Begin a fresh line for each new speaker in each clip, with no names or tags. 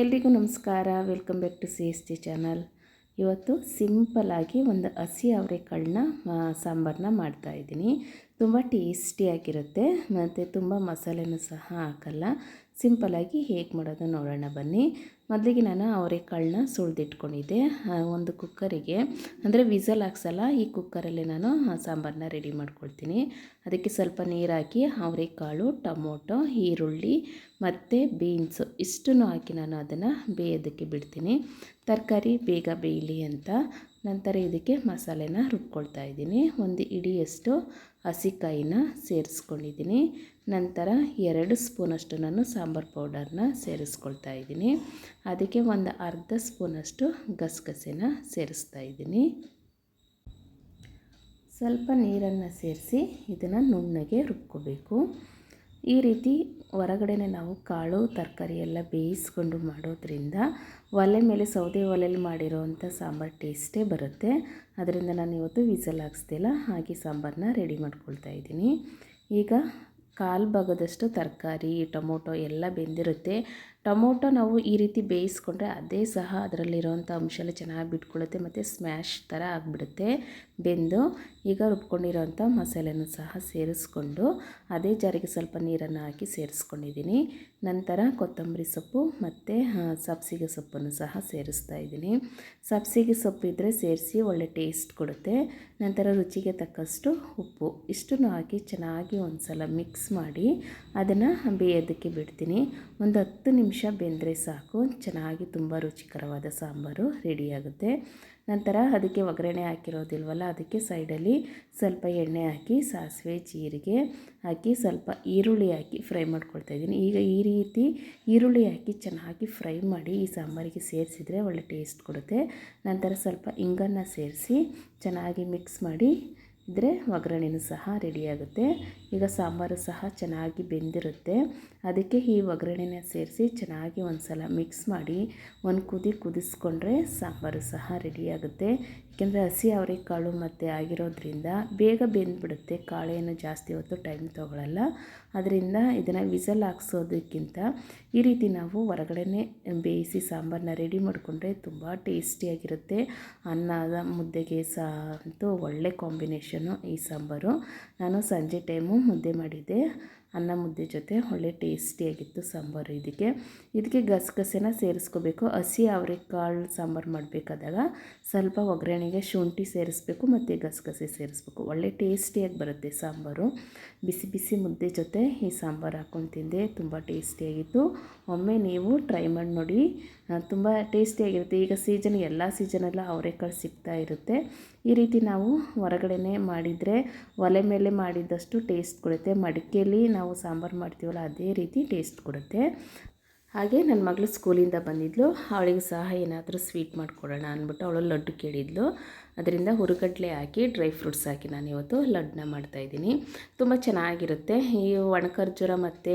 ಎಲ್ರಿಗೂ ನಮಸ್ಕಾರ. Welcome back to C S T channel ಇವತ್ತು ಸಿಂಪಲಾಗಿ ಒಂದು ಹಸಿ ಅವರೆಕಾಳನ್ನ ಸಾಂಬಾರನ್ನ ಮಾಡ್ತಾಯಿದ್ದೀನಿ ತುಂಬ ಟೇಸ್ಟಿಯಾಗಿರುತ್ತೆ ಮತ್ತು ತುಂಬ ಮಸಾಲೆನೂ ಸಹ ಹಾಕಲ್ಲ. ಸಿಂಪಲಾಗಿ ಹೇಗೆ ಮಾಡೋದು ನೋಡೋಣ ಬನ್ನಿ. ಮೊದಲಿಗೆ ನಾನು ಅವರೆಕಾಳನ್ನ ಸುಳಿದಿಟ್ಕೊಂಡಿದ್ದೆ. ಒಂದು ಕುಕ್ಕರಿಗೆ, ಅಂದರೆ ವಿಸಲ್ ಹಾಕ್ಸಲ್ಲ, ಈ ಕುಕ್ಕರಲ್ಲಿ ನಾನು ಸಾಂಬಾರನ್ನ ರೆಡಿ ಮಾಡ್ಕೊಳ್ತೀನಿ. ಅದಕ್ಕೆ ಸ್ವಲ್ಪ ನೀರು ಹಾಕಿ ಅವರೆಕಾಳು, ಟೊಮೊಟೊ, ಈರುಳ್ಳಿ ಮತ್ತು ಬೀನ್ಸು ಇಷ್ಟನ್ನು ಹಾಕಿ ನಾನು ಅದನ್ನು ಬೇಯೋದಕ್ಕೆ ಬಿಡ್ತೀನಿ. ತರಕಾರಿ ಬೇಗ ಬೇಯಲಿ ಅಂತ. ನಂತರ ಇದಕ್ಕೆ ಮಸಾಲೆನ ರುಬ್ಕೊಳ್ತಾ ಇದ್ದೀನಿ. ಒಂದು ಇಡಿಯಷ್ಟು ಹಸಿಕಾಯಿನ ಸೇರಿಸ್ಕೊಂಡಿದ್ದೀನಿ. ನಂತರ ಎರಡು ಸ್ಪೂನಷ್ಟು ನಾನು ಸಾಂಬಾರು ಪೌಡರ್ನ ಸೇರಿಸ್ಕೊಳ್ತಾ ಇದ್ದೀನಿ. ಅದಕ್ಕೆ ಒಂದು ಅರ್ಧ ಸ್ಪೂನಷ್ಟು ಗಸಗಸೆನ ಸೇರಿಸ್ತಾ ಇದ್ದೀನಿ. ಸ್ವಲ್ಪ ನೀರನ್ನು ಸೇರಿಸಿ ಇದನ್ನು ನುಣ್ಣಗೆ ರುಬ್ಕೋಬೇಕು. ಈ ರೀತಿ ಹೊರಗಡೆನೆ ನಾವು ಕಾಳು, ತರಕಾರಿ ಎಲ್ಲ ಬೇಯಿಸ್ಕೊಂಡು ಮಾಡೋದ್ರಿಂದ ಒಲೆ ಮೇಲೆ, ಸೌದೆ ಒಲೆಯಲ್ಲಿ ಮಾಡಿರೋವಂಥ ಸಾಂಬಾರು ಟೇಸ್ಟೇ ಬರುತ್ತೆ. ಅದರಿಂದ ನಾನು ಇವತ್ತು ವಿಸಲ್ ಹಾಕ್ಸ್ತಿಲ್ಲ ಹಾಗೆ ಸಾಂಬಾರನ್ನ ರೆಡಿ ಮಾಡ್ಕೊಳ್ತಾ ಇದ್ದೀನಿ. ಈಗ ಕಾಲು ಭಾಗದಷ್ಟು ತರಕಾರಿ, ಟೊಮೊಟೊ ಎಲ್ಲ ಬೆಂದಿರುತ್ತೆ. ಟೊಮೊಟೊ ನಾವು ಈ ರೀತಿ ಬೇಯಿಸ್ಕೊಂಡ್ರೆ ಅದೇ ಸಹ ಅದರಲ್ಲಿರೋವಂಥ ಅಂಶ ಎಲ್ಲ ಚೆನ್ನಾಗಿ ಬಿಟ್ಕೊಳ್ಳುತ್ತೆ ಮತ್ತು ಸ್ಮ್ಯಾಶ್ ಥರ ಆಗಿಬಿಡುತ್ತೆ. ಬೆಂದು ಈಗ ರುಬ್ಕೊಂಡಿರೋಂಥ ಮಸಾಲೆನೂ ಸಹ ಸೇರಿಸ್ಕೊಂಡು ಅದೇ ಜಾರಿಗೆ ಸ್ವಲ್ಪ ನೀರನ್ನು ಹಾಕಿ ಸೇರಿಸ್ಕೊಂಡಿದ್ದೀನಿ. ನಂತರ ಕೊತ್ತಂಬರಿ ಸೊಪ್ಪು ಮತ್ತು ಸಬ್ಸಿಗೆ ಸೊಪ್ಪನ್ನು ಸಹ ಸೇರಿಸ್ತಾ ಇದ್ದೀನಿ. ಸಬ್ಸಿಗೆ ಸೊಪ್ಪು ಇದ್ದರೆ ಸೇರಿಸಿ ಒಳ್ಳೆ ಟೇಸ್ಟ್ ಕೊಡುತ್ತೆ. ನಂತರ ರುಚಿಗೆ ತಕ್ಕಷ್ಟು ಉಪ್ಪು ಇಷ್ಟನ್ನು ಹಾಕಿ ಚೆನ್ನಾಗಿ ಒಂದು ಸಲ ಮಿಕ್ಸ್ ಮಾಡಿ ಅದನ್ನು ಬೇಯೋದಕ್ಕೆ ಬಿಡ್ತೀನಿ. ಒಂದು ಹತ್ತು ನಿಮಿಷ ಬೆಂದರೆ ಸಾಕು. ಚೆನ್ನಾಗಿ ತುಂಬ ರುಚಿಕರವಾದ ಸಾಂಬಾರು ರೆಡಿಯಾಗುತ್ತೆ. ನಂತರ ಅದಕ್ಕೆ ಒಗ್ಗರಣೆ ಹಾಕಿರೋದಿಲ್ವಲ್ಲ, ಅದಕ್ಕೆ ಸೈಡಲ್ಲಿ ಸ್ವಲ್ಪ ಎಣ್ಣೆ ಹಾಕಿ, ಸಾಸಿವೆ, ಜೀರಿಗೆ ಹಾಕಿ, ಸ್ವಲ್ಪ ಈರುಳ್ಳಿ ಹಾಕಿ ಫ್ರೈ ಮಾಡ್ಕೊಳ್ತಾ ಇದ್ದೀನಿ. ಈಗ ಈ ರೀತಿ ಈರುಳ್ಳಿ ಹಾಕಿ ಚೆನ್ನಾಗಿ ಫ್ರೈ ಮಾಡಿ ಈ ಸಾಂಬಾರಿಗೆ ಸೇರಿಸಿದ್ರೆ ಒಳ್ಳೆ ಟೇಸ್ಟ್ ಕೊಡುತ್ತೆ. ನಂತರ ಸ್ವಲ್ಪ ಇಂಗನ್ನು ಸೇರಿಸಿ ಚೆನ್ನಾಗಿ ಮಿಕ್ಸ್ ಮಾಡಿ ಇದ್ದರೆ ಒಗ್ಗರಣೆನೂ ಸಹ ರೆಡಿಯಾಗುತ್ತೆ ಈಗ ಸಾಂಬಾರು ಸಹ ಚೆನ್ನಾಗಿ ಬೆಂದಿರುತ್ತೆ. ಅದಕ್ಕೆ ಈ ಒಗ್ಗರಣೆನ ಸೇರಿಸಿ ಚೆನ್ನಾಗಿ ಒಂದು ಸಲ ಮಿಕ್ಸ್ ಮಾಡಿ ಒಂದು ಕುದಿ ಕುದಿಸ್ಕೊಂಡ್ರೆ ಸಾಂಬಾರು ಸಹ ರೆಡಿಯಾಗುತ್ತೆ ಏಕೆಂದರೆ ಹಸಿ ಅವರೆಕಾಳು ಮತ್ತೆ ಆಗಿರೋದ್ರಿಂದ ಬೇಗ ಬೆಂದ್ಬಿಡುತ್ತೆ. ಕಾಳೇನು ಜಾಸ್ತಿ ಹೊತ್ತು ಟೈಮ್ ತೊಗೊಳಲ್ಲ. ಅದರಿಂದ ಇದನ್ನು ವಿಸಲ್ ಹಾಕ್ಸೋದಕ್ಕಿಂತ ಈ ರೀತಿ ನಾವು ಹೊರಗಡೆನೇ ಬೇಯಿಸಿ ಸಾಂಬಾರನ್ನ ರೆಡಿ ಮಾಡಿಕೊಂಡ್ರೆ ತುಂಬ ಟೇಸ್ಟಿಯಾಗಿರುತ್ತೆ ಅನ್ನದ ಮುದ್ದೆಗೆ ಸಹ ಅಂತೂ ಒಳ್ಳೆ ಕಾಂಬಿನೇಷನು ಈ ಸಾಂಬಾರು. ನಾನು ಸಂಜೆ ಟೈಮು ಮುದ್ದೆ ಮಾಡಿದ್ದೆ. ಅನ್ನ ಮುದ್ದೆ ಜೊತೆ ಒಳ್ಳೆ ಟೇಸ್ಟಿಯಾಗಿತ್ತು ಸಾಂಬಾರು ಇದಕ್ಕೆ. ಇದಕ್ಕೆ ಗಸಗಸೆನ ಸೇರಿಸ್ಕೋಬೇಕು. ಹಸಿ ಅವರೆಕಾಳು ಸಾಂಬಾರು ಮಾಡಬೇಕಾದಾಗ ಸ್ವಲ್ಪ ಒಗ್ಗರಣೆಗೆ ಶುಂಠಿ ಸೇರಿಸ್ಬೇಕು ಮತ್ತು ಗಸಗಸೆ ಸೇರಿಸ್ಬೇಕು. ಒಳ್ಳೆ ಟೇಸ್ಟಿಯಾಗಿ ಬರುತ್ತೆ ಸಾಂಬಾರು. ಬಿಸಿ ಬಿಸಿ ಮುದ್ದೆ ಜೊತೆ ಈ ಸಾಂಬಾರು ಹಾಕ್ಕೊಂಡು ತಿಂದೆ ತುಂಬ ಟೇಸ್ಟಿಯಾಗಿತ್ತು. ಒಮ್ಮೆ ನೀವು ಟ್ರೈ ಮಾಡಿ ನೋಡಿ. ತುಂಬ ಟೇಸ್ಟಿಯಾಗಿರುತ್ತೆ. ಈಗ ಸೀಸನ್, ಎಲ್ಲ ಸೀಸನೆಲ್ಲ ಅವರೆಕಾಳು ಸಿಗ್ತಾ ಇರುತ್ತೆ. ಈ ರೀತಿ ನಾವು ಹೊರಗಡೆನೇ ಮಾಡಿದರೆ ಒಲೆ ಮೇಲೆ ಮಾಡಿದ್ದಷ್ಟು ಟೇಸ್ಟ್ ಕೊಡುತ್ತೆ. ಮಡಿಕೆಯಲ್ಲಿ ನಾವು ಸಾಂಬಾರು ಮಾಡ್ತೀವಲ್ಲ, ಅದೇ ರೀತಿ ಟೇಸ್ಟ್ ಕೊಡುತ್ತೆ. ಹಾಗೆ ನನ್ನ ಮಗಳು ಸ್ಕೂಲಿಂದ ಬಂದಿದ್ಲು. ಅವಳಿಗೆ ಸಹ ಏನಾದರೂ ಸ್ವೀಟ್ ಮಾಡಿಕೊಡೋಣ ಅಂದ್ಬಿಟ್ಟು ಅವಳು ಲಡ್ಡು ಕೇಳಿದ್ಲು. ಅದರಿಂದ ಹುರುಗಡ್ಲೆ ಹಾಕಿ, ಡ್ರೈ ಫ್ರೂಟ್ಸ್ ಹಾಕಿ ನಾನು ಇವತ್ತು ಲಡ್ನ ಮಾಡ್ತಾಯಿದ್ದೀನಿ. ತುಂಬ ಚೆನ್ನಾಗಿರುತ್ತೆ. ಈ ಒಣಖರ್ಜೂರ ಮತ್ತು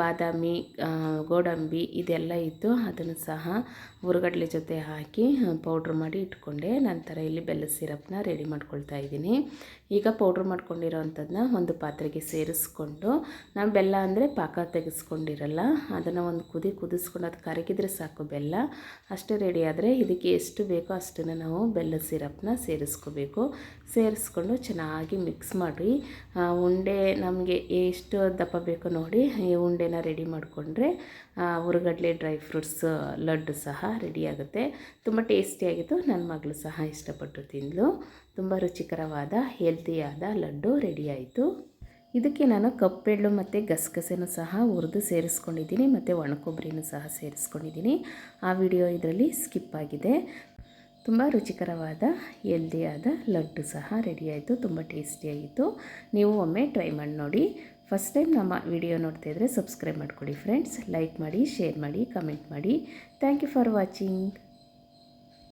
ಬಾದಾಮಿ ಗೋಡಂಬಿ ಇದೆಲ್ಲ ಇತ್ತು ಅದನ್ನು ಸಹ ಹುರುಗಡ್ಲೆ ಜೊತೆ ಹಾಕಿ ಪೌಡ್ರ್ ಮಾಡಿ ಇಟ್ಕೊಂಡೆ ನಂತರ ಇಲ್ಲಿ ಬೆಲ್ಲದ ಸಿರಪ್ನ ರೆಡಿ ಮಾಡ್ಕೊಳ್ತಾ ಇದ್ದೀನಿ ಈಗ ಪೌಡ್ರ್ ಮಾಡ್ಕೊಂಡಿರೋವಂಥದ್ದನ್ನ ಒಂದು ಪಾತ್ರೆಗೆ ಸೇರಿಸ್ಕೊಂಡು, ನಾವು ಬೆಲ್ಲ ಅಂದರೆ ಪಾಕ ತೆಗೆಸ್ಕೊಂಡಿರಲ್ಲ, ಅದನ್ನು ಒಂದು ಕುದಿ ಕುದಿಸ್ಕೊಂಡು ಅದು ಕರಗಿದ್ರೆ ಸಾಕು ಬೆಲ್ಲ. ಅಷ್ಟು ರೆಡಿ ಆದರೆ ಇದಕ್ಕೆ ಎಷ್ಟು ಬೇಕೋ ಅಷ್ಟನ್ನು ನಾವು ಬೆಲ್ಲದ ಸಿರಪ್ನ ಸೇರಿಸ್ಕೋಬೇಕು. ಸೇರಿಸ್ಕೊಂಡು ಚೆನ್ನಾಗಿ ಮಿಕ್ಸ್ ಮಾಡಿ ಉಂಡೆ ನಮಗೆ ಎಷ್ಟು ದಪ್ಪ ಬೇಕೋ ನೋಡಿ ಈ ಉಂಡೆನ ರೆಡಿ ಮಾಡಿಕೊಂಡ್ರೆ ಹುರುಗಡ್ಲೆ ಡ್ರೈ ಫ್ರೂಟ್ಸ್ ಲಡ್ಡು ಸಹ ರೆಡಿಯಾಗುತ್ತೆ ತುಂಬ ಟೇಸ್ಟಿಯಾಗಿತ್ತು ನನ್ನ ಮಗಳು ಸಹ ಇಷ್ಟಪಟ್ಟು ತಿಂದಳು ತುಂಬ ರುಚಿಕರವಾದ ಹೆಲ್ತಿಯಾದ ಲಡ್ಡು ರೆಡಿಯಾಯಿತು ಇದಕ್ಕೆ ನಾನು ಕಪ್ಪೆಳ್ಳು ಮತ್ತು ಗಸಗಸೆನೂ ಸಹ ಹುರಿದು ಸೇರಿಸ್ಕೊಂಡಿದ್ದೀನಿ, ಮತ್ತು ಒಣಕೊಬ್ಬರಿನೂ ಸಹ ಸೇರಿಸ್ಕೊಂಡಿದ್ದೀನಿ. ಆ ವಿಡಿಯೋ ಇದರಲ್ಲಿ ಸ್ಕಿಪ್ ಆಗಿದೆ. ತುಂಬ ರುಚಿಕರವಾದ ಹೆಲ್ದಿಯಾದ ಲಡ್ಡು ಸಹ ರೆಡಿಯಾಯಿತು ತುಂಬ ಟೇಸ್ಟಿಯಾಗಿತ್ತು ನೀವು ಒಮ್ಮೆ ಟ್ರೈ ಮಾಡಿ ನೋಡಿ. ಫಸ್ಟ್ ಟೈಮ್ ನಮ್ಮ ವಿಡಿಯೋ ನೋಡ್ತಾ ಇದ್ದರೆ ಸಬ್ಸ್ಕ್ರೈಬ್ ಮಾಡಿಕೊಡಿ ಫ್ರೆಂಡ್ಸ್ ಲೈಕ್ ಮಾಡಿ ಶೇರ್ ಮಾಡಿ ಕಮೆಂಟ್ ಮಾಡಿ. Thank you for watching